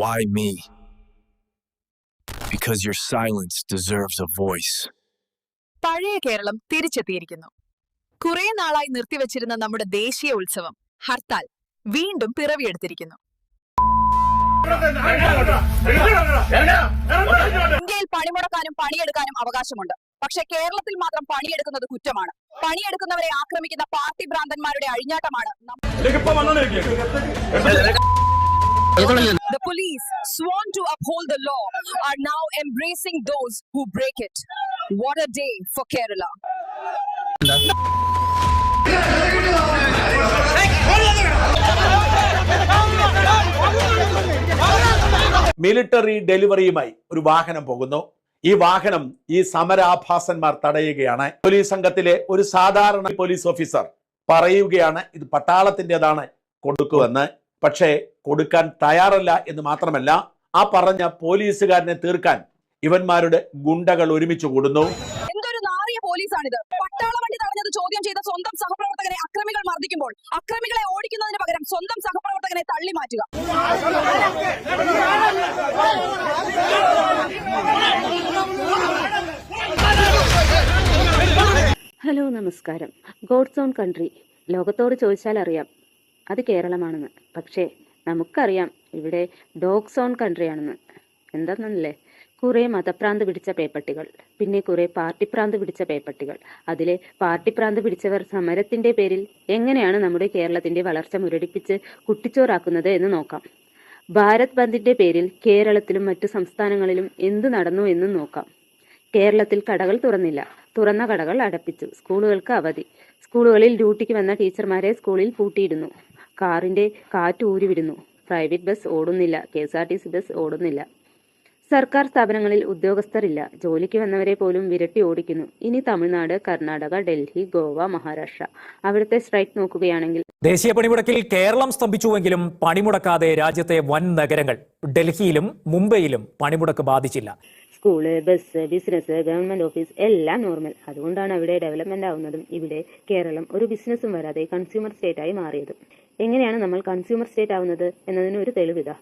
Why me? Because your silence deserves a voice. പഴയ കേരളം തിരിച്ചെത്തിയിരിക്കുന്നു. കുറെ നാളായി നിർത്തിവച്ചിരുന്ന നമ്മുടെ ദേശീയ ഉത്സവം ഹർത്താൽ വീണ്ടും പിറവിയെടുത്തിരിക്കുന്നു. ഇന്ത്യയിൽ പണിമുടക്കാനും പണിയെടുക്കാനും അവകാശമുണ്ട്. പക്ഷെ കേരളത്തിൽ മാത്രം പണിയെടുക്കുന്നത് കുറ്റമാണ്. പണിയെടുക്കുന്നവരെ ആക്രമിക്കുന്ന പാർട്ടി ഭ്രാന്തന്മാരുടെ അഴിഞ്ഞാട്ടമാണ് police, sworn to uphold the law, are now embracing those who break it. What a day for Kerala. Military ഡെലിവറിയുമായി ഒരു വാഹനം പോകുന്നു ഈ വാഹനം ഈ സമരാഭാസന്മാർ തടയുകയാണ് പോലീസ് സംഘത്തിലെ ഒരു സാധാരണ പോലീസ് ഓഫീസർ പറയുകയാണ് ഇത് പട്ടാളത്തിന്റെതാണ് കൊടുക്കുമെന്ന് പക്ഷേ കൊടുക്കാൻ തയ്യാറല്ല എന്ന് മാത്രമല്ല ആ പറഞ്ഞ പോലീസുകാരനെ തീർക്കാൻ ഇവന്മാരുടെ ഗുണ്ടകൾ ഒരുമിച്ച് കൂടുന്നു. എന്തൊരു നാറിയ പോലീസാണിത്. പട്ടാള വണ്ടി തടഞ്ഞത് ചോദ്യം ചെയ്ത സ്വന്തം സഹപ്രവർത്തകനെ അക്രമികൾ മർദ്ദിക്കുമ്പോൾ അക്രമികളെ ഓടിക്കുന്നതിന് പകരം സ്വന്തം സഹപ്രവർത്തകനെ തള്ളി മാറ്റുക ഹലോ നമസ്കാരം. God's own country. ലോകത്തോട് ചോദിച്ചാൽ അറിയാം അത് കേരളമാണെന്ന്. പക്ഷേ നമുക്കറിയാം ഇവിടെ ഡോഗ്സ് ഓൺ കൺട്രിയാണെന്ന്. എന്താണെന്നല്ലേ കുറേ മതപ്രാന്ത് പിടിച്ച പേപ്പട്ടികൾ പിന്നെ കുറേ പാർട്ടിപ്രാന്ത് പിടിച്ച പേപ്പട്ടികൾ. അതിലെ പാർട്ടിപ്രാന്ത് പിടിച്ചവർ സമരത്തിന്റെ പേരിൽ എങ്ങനെയാണ് നമ്മുടെ കേരളത്തിന്റെ വളർച്ച മുരടിപ്പിച്ച് കുട്ടിച്ചോറാക്കുന്നത് എന്ന് നോക്കാം. ഭാരത് ബന്ദിന്റെ പേരിൽ കേരളത്തിലും മറ്റു സംസ്ഥാനങ്ങളിലും എന്ത് നടന്നു എന്നും നോക്കാം. കേരളത്തിൽ കടകൾ തുറന്നില്ല. തുറന്ന കടകൾ അടപ്പിച്ചു. സ്കൂളുകൾക്ക് അവധി. സ്കൂളുകളിൽ ഡ്യൂട്ടിക്ക് വന്ന ടീച്ചർമാരെ സ്കൂളിൽ പൂട്ടിയിടുന്നു. കാറിന്റെ കാറ്റ് ഊരിവിടുന്നു. Private bus ഓടുന്നില്ല. K S R T C bus ഓടുന്നില്ല. സർക്കാർ സ്ഥാപനങ്ങളിൽ ഉദ്യോഗസ്ഥരില്ല. ജോലിക്ക് വന്നവരെ പോലും വിരട്ടി ഓടിക്കുന്നു. ഇനി തമിഴ്നാട് കർണാടക ഡൽഹി ഗോവ മഹാരാഷ്ട്ര. അവിടുത്തെ സ്ട്രൈക്ക് നോക്കുകയാണെങ്കിൽ ദേശീയ പണിമുടക്കിൽ കേരളം സ്തംഭിച്ചുവെങ്കിലും പണിമുടക്കാതെ രാജ്യത്തെ വൻ നഗരങ്ങൾ ഡൽഹിയിലും മുംബൈയിലും പണിമുടക്ക് ബാധിച്ചില്ല. School bus business government office എല്ലാം നോർമൽ. അതുകൊണ്ടാണ് അവിടെ ഡെവലപ്മെന്റ് ആവുന്നതും ഇവിടെ കേരളം ഒരു ബിസിനസ്സും വരാതെ കൺസ്യൂമർ സ്റ്റേറ്റ് ആയി മാറിയതും. എങ്ങനെയാണ് നമ്മൾ കൺസ്യൂമർ സ്റ്റേറ്റ് ആവുന്നത് എന്നതിന് ഒരു തെളിവിതാ.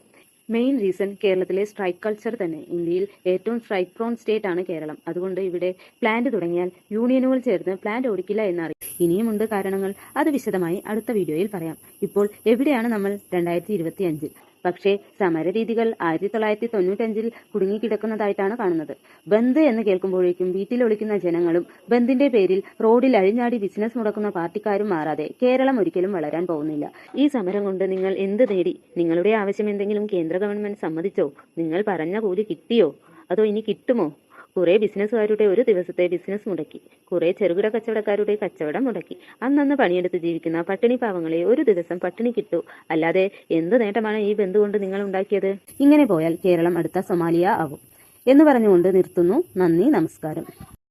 മെയിൻ റീസൺ കേരളത്തിലെ സ്ട്രൈക്ക് കൾച്ചർ തന്നെ. ഇന്ത്യയിൽ ഏറ്റവും സ്ട്രൈക്ക് പ്രോൺ സ്റ്റേറ്റ് ആണ് കേരളം. അതുകൊണ്ട് ഇവിടെ പ്ലാന്റ് തുടങ്ങിയാൽ യൂണിയനുകൾ ചേർന്ന് പ്ലാന്റ് ഓടിക്കില്ല എന്നറിയാം. ഇനിയുമുണ്ട് കാരണങ്ങൾ. അത് വിശദമായി അടുത്ത വീഡിയോയിൽ പറയാം. ഇപ്പോൾ എവിടെയാണ് നമ്മൾ രണ്ടായിരത്തി ഇരുപത്തി അഞ്ചിൽ പക്ഷേ സമരരീതികൾ ആയിരത്തി തൊള്ളായിരത്തി തൊണ്ണൂറ്റഞ്ചിൽ കുടുങ്ങിക്കിടക്കുന്നതായിട്ടാണ് കാണുന്നത്. ബന്ദ് എന്ന് കേൾക്കുമ്പോഴേക്കും വീട്ടിൽ ഒളിക്കുന്ന ജനങ്ങളും ബന്ദിന്റെ പേരിൽ റോഡിൽ അഴിഞ്ഞാടി ബിസിനസ് മുടക്കുന്ന പാർട്ടിക്കാരും മാറാതെ കേരളം ഒരിക്കലും വളരാൻ പോകുന്നില്ല. ഈ സമരം കൊണ്ട് നിങ്ങൾ എന്ത് നേടി നിങ്ങളുടെ ആവശ്യം എന്തെങ്കിലും കേന്ദ്ര ഗവൺമെന്റ് സമ്മതിച്ചോ? നിങ്ങൾ പറഞ്ഞ കൂലി കിട്ടിയോ? അതോ ഇനി കിട്ടുമോ? കുറെ ബിസിനസ്സുകാരുടെ ഒരു ദിവസത്തെ ബിസിനസ് മുടക്കി. കുറെ ചെറുകിട കച്ചവടക്കാരുടെ കച്ചവടം മുടക്കി. അന്നന്ന് പണിയെടുത്ത് ജീവിക്കുന്ന പട്ടിണി പാവങ്ങളെ ഒരു ദിവസം പട്ടിണി കിട്ടു. അല്ലാതെ എന്ത് നേട്ടമാണ് ഈ ബന്ധു കൊണ്ട് നിങ്ങൾ ഉണ്ടാക്കിയത്? ഇങ്ങനെ പോയാൽ കേരളം അടുത്ത സൊമാലിയ ആവും. എന്ന് പറഞ്ഞുകൊണ്ട് നിർത്തുന്നു. നന്ദി നമസ്കാരം.